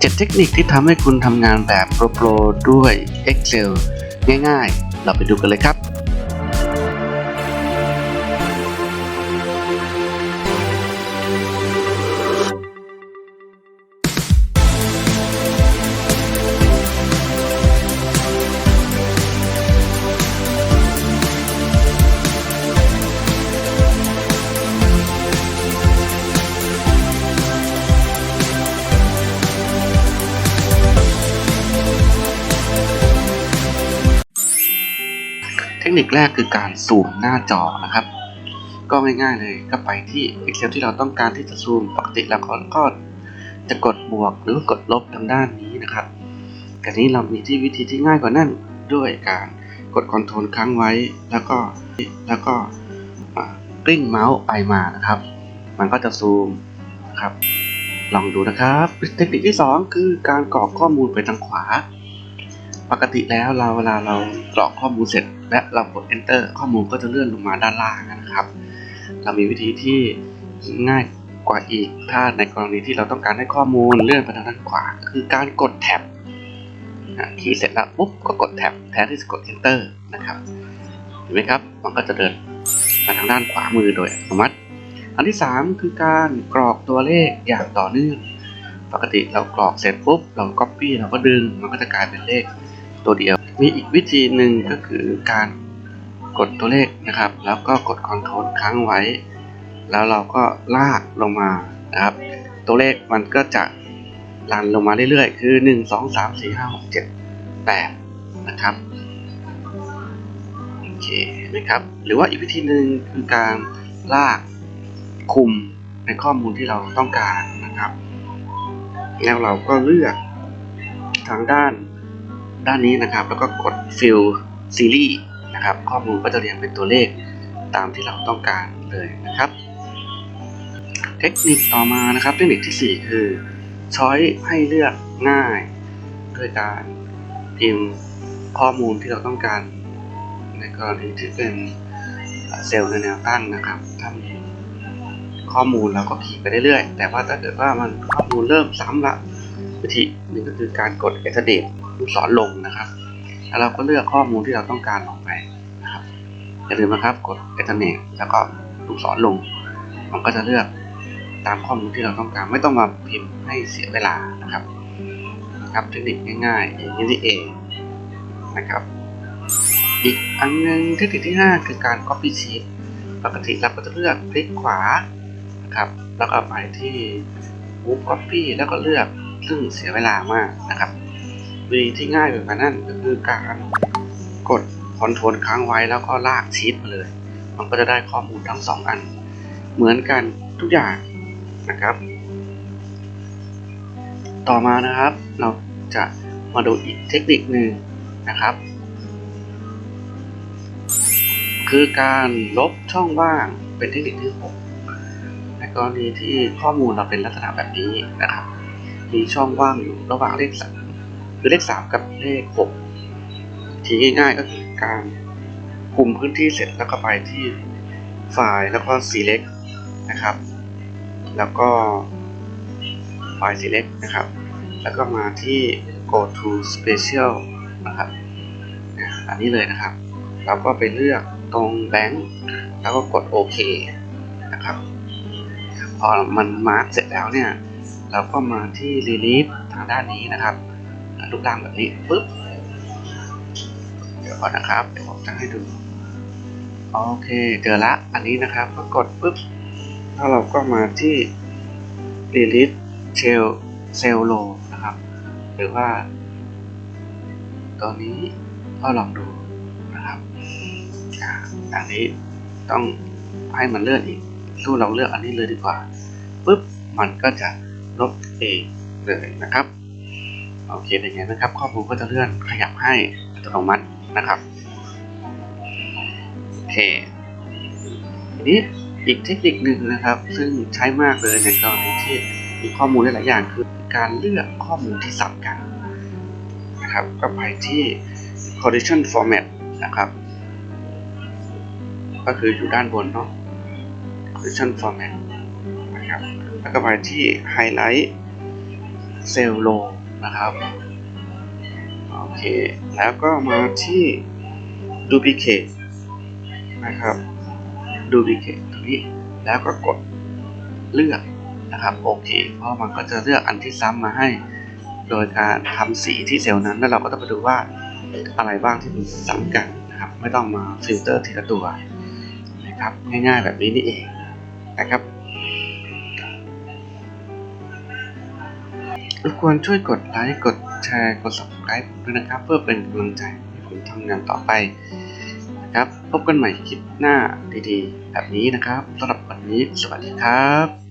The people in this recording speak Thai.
7 เทคนิคที่ทำให้คุณทำงานแบบโปรโปรด้วย Excel ง่ายๆ เราไปดูกันเลยครับ คนิคแรกคือการซูมหน้าจอนะครับ ก็ง่ายๆเลยก็ไปที่ Excel ที่เราต้องการที่จะซูมปกติแล้วก็จะกดบวกหรือกดลบทางด้านนี้นะครับแต่นี้เรามีที่วิธีที่ง่ายกว่านั้นด้วยการกด Ctrl ค้างไว้ แล้วก็แล้วก็กลิ้งเมาส์ไปมานะครับ มันก็จะซูมนะครับ ลองดูนะครับ เทคนิคที่ 2 คือการกรอกข้อมูลไปทางขวา ปกติแล้วเราเวลาเรากรอกข้อมูลเสร็จ และเรากด enter ข้อมูลก็จะเลื่อนลงมาด้านล่างนะครับ เรามีวิธีที่ง่ายกว่าอีก ถ้าในกรณีที่เราต้องการให้ข้อมูลเลื่อนไปทางด้านขวา คือการกดแท็บคีย์เสร็จแล้วปุ๊บก็กดแท็บแทนที่จะกด enter นะครับเห็นไหมครับ มันก็จะเดินมาทางด้านขวามือโดยอัตโนมัติ อันที่ 3 คือการกรอกตัวเลขอย่างต่อเนื่อง ปกติเรากรอกเสร็จปุ๊บเรา copy เราก็ดึง มันก็จะกลายเป็นเลข ตัวเดียว มีอีกวิธีหนึ่งก็คือการกดตัวเลขนะครับ แล้วก็กด Ctrl ค้างไว้ แล้วเราก็ลากลงมานะครับ ตัวเลขมันก็จะรันลงมาเรื่อยๆ คือ 1 2 3 4 5 6 7 8 นะครับ โอเคนไหมครับ หรือว่าอีกวิธีหนึ่งคือการลากคุมในข้อมูลที่เราต้องการนะครับ แล้วเราก็เลือกทางด้าน ด้านนี้นะครับ แล้วก็กด fill series นะครับ ข้อมูลก็จะเรียงเป็นตัวเลขตามที่เราต้องการเลยนะครับ เทคนิคต่อมานะครับ เทคนิคที่ 4 คือ ช้อยให้เลือกง่ายด้วยการพิมพ์ข้อมูลที่เราต้องการ ในกรณีที่เป็นเซลล์ในแนวตั้งนะครับ ถ้ามีข้อมูลเราก็ขีดไปเรื่อยๆ แต่ว่าถ้าเกิดว่ามันข้อมูลเริ่มซ้ำละวิธีหนึ่งก็คือการกด e x c e d ลูกศรลงนะครับ แล้วเราก็เลือกข้อมูลที่เราต้องการลงไปนะครับ อย่าลืมนะครับกด e x c e d แล้วก็ลูกศรลง มันก็จะเลือกตามข้อมูลที่เราต้องการ ไม่ต้องมาพิมพ์ให้เสียเวลานะครับ ครับเทคนิคง่ายๆอย่างนี้นี่เองนะครับอีกอันหนึงเทคนิคที่ 5 คือการ copy sheet ปกติเราก็จะเลือกคลิกขวานะครับ แล้วก็ไปที่ move copy แล้วก็เลือกซึ่งเสียเวลามากนะครับ วิธีที่ง่ายกว่านั้นก็คือการกด Ctrl ค้างไว้แล้วก็ลากชีตมาเลย มันก็จะได้ข้อมูลทั้ง2อัน เหมือนกันทุกอย่างนะครับ ต่อมานะครับเราจะมาดูอีกเทคนิคหนึ่งนะครับ คือการลบช่องว่างเป็นเทคนิคที่6ในกรณีที่ข้อมูลเราเป็นลักษณะแบบนี้นะครับ มีช่องว่างอยู่ระหว่างเลข คือเลข 3 กับเลข 6 ทีง่ายๆก็คือการคุมพื้นที่เสร็จแล้วก็ไปที่ไฟล์แล้วก็ select นะครับ แล้วก็ไฟล์ select นะครับ แล้วก็มาที่ go to special นะครับอันนี้เลยนะครับ เราก็ไปเลือกตรงแบงค์แล้วก็กดโอเคนะครับ พอมันมาร์กเสร็จแล้วเนี่ย เราก็มาที่ relief ทางด้านนี้นะครับ รูปร่างแบบนี้ปุ๊บเดี๋ยวก่อนนะครับเดี๋ยวผมจะให้ดูโอเคเจอละอันนี้นะครับก็กดปุ๊บแล้วเราก็มาที่ release shell cell low นะครับ หรือว่า ตัวนี้ก็ลองดูนะครับอ่าอันนี้ต้องให้มันเลื่อนอีกสู้เราเลือกอันนี้เลยดีกว่าปุ๊บมันก็จะลบเองเลยนะครับ โอเคเป็นไงนะครับ ข้อมูลก็จะเลื่อนขยับให้อัตโนมัตินะครับโอเคทีนี้อีกเทคนิคหนึ่งนะครับ ซึ่งใช้มากเลยในกรณีที่มีข้อมูลหลายอย่างคือการเลือกข้อมูลที่สับกันนะครับก็ไปที่ condition format นะครับ ก็คืออยู่ด้านบนเนาะ condition format นะครับแล้วก็ไปที่ highlight เซลโล นะครับโอเค แล้วก็มาที่ duplicate นะครับ duplicate ตรงนี้แล้วก็กดเลือกนะครับโอเคเพราะมันก็จะเลือกอันที่ซ้ำมาให้ โดยการทำสีที่เซลล์นั้น แล้วเราก็ต้องไปดูว่าอะไรบ้างที่มันซ้ำกันนะครับ ไม่ต้องมาฟิลเตอร์ทีละตัวนะครับง่ายๆแบบนี้นี่เองนะครับ รบกวนช่วยกดไลค์ กดแชร์ กด subscribe ผมด้วยนะครับ เพื่อเป็นกำลังใจให้ผมทำงานต่อไปนะครับ พบกันใหม่คลิปหน้าดีๆ แบบนี้นะครับสำหรับวันนี้ สวัสดีครับ